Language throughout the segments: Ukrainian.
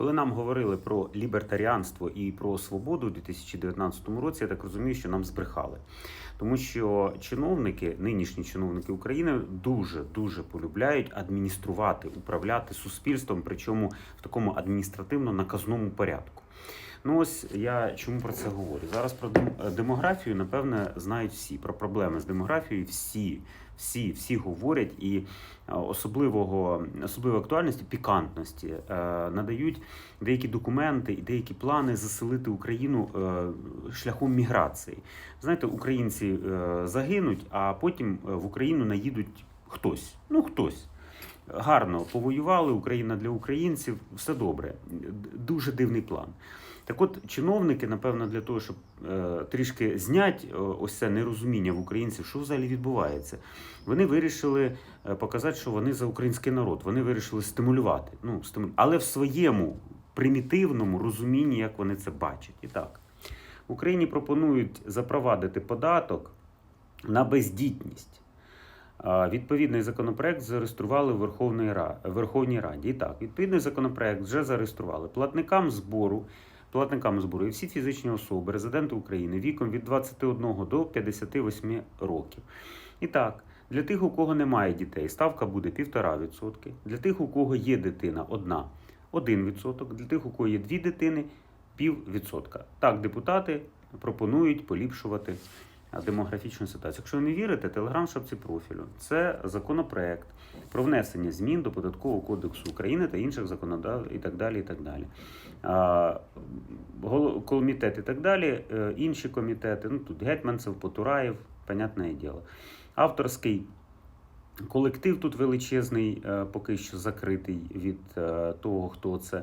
Коли нам говорили про лібертаріанство і про свободу у 2019 році, я так розумію, що нам збрехали. Тому що чиновники, нинішні чиновники України, дуже дуже полюбляють адмініструвати, управляти суспільством, причому в такому адміністративно-наказному порядку. Ну ось я чому про це говорю. Зараз про демографію, напевне, знають всі. Про проблеми з демографією всі, всі, всі говорять і е, особливого, особливої актуальності, пікантності е, надають деякі документи і деякі плани заселити Україну е, шляхом міграції. Знаєте, українці е, загинуть, а потім е, в Україну наїдуть хтось. Ну хтось. Гарно повоювали, Україна для українців, все добре. Дуже дивний план. Так от, чиновники, напевно, для того, щоб е, трішки зняти е, ось це нерозуміння в українців, що взагалі відбувається, вони вирішили е, показати, що вони за український народ. Вони вирішили стимулювати. Ну, стиму... Але в своєму примітивному розумінні, як вони це бачать. І так, в Україні пропонують запровадити податок на бездітність. Відповідний законопроект зареєстрували в Верховній Раді. І так, відповідний законопроект вже зареєстрували платникам збору, платникам збору і всі фізичні особи, резиденти України віком від 21 до 58 років. І так, для тих, у кого немає дітей, ставка буде 1,5%. Для тих, у кого є дитина одна 1%. Для тих, у кого є дві дитини, піввідсотка. Так, депутати пропонують поліпшувати демографічну ситуацію. Якщо ви не вірите, телеграм шапці профілю це законопроект про внесення змін до податкового кодексу України та інших законодавств і так далі. І так далі. Комітет і так далі, е, інші комітети. Ну тут Гетьманцев, Потураєв, понятне діло. Авторський колектив тут величезний, е, поки що закритий від е, того, хто це.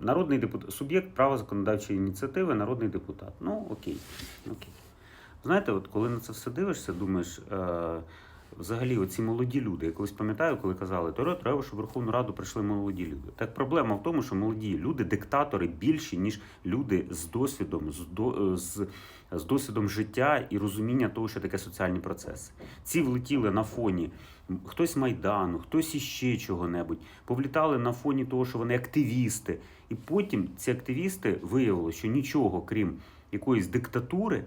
Народний депутат, суб'єкт права законодавчої ініціативи, народний депутат. Ну, окей. окей. Знаєте, от коли на це все дивишся, думаєш, взагалі, оці молоді люди, я колись пам'ятаю, коли казали, то треба, щоб в Верховну Раду прийшли молоді люди. Так проблема в тому, що молоді люди, диктатори більші, ніж люди з досвідом, з, е, з, з досвідом життя і розуміння того, що таке соціальні процеси. Ці влетіли на фоні хтось Майдану, хтось іще чого-небудь, повлітали на фоні того, що вони активісти. І потім ці активісти виявили, що нічого, крім якоїсь диктатури,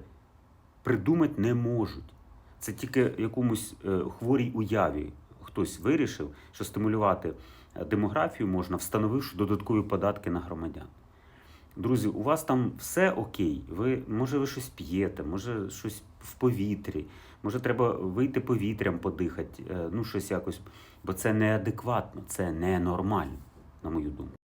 придумати не можуть. Це тільки якомусь е, хворій уяві хтось вирішив, що стимулювати е, демографію можна, встановивши додаткові податки на громадян. Друзі, у вас там все окей. Ви, може, ви щось п'єте, може, щось в повітрі, може, треба вийти повітрям подихати, е, ну, щось якось. Бо це неадекватно, це ненормально, на мою думку.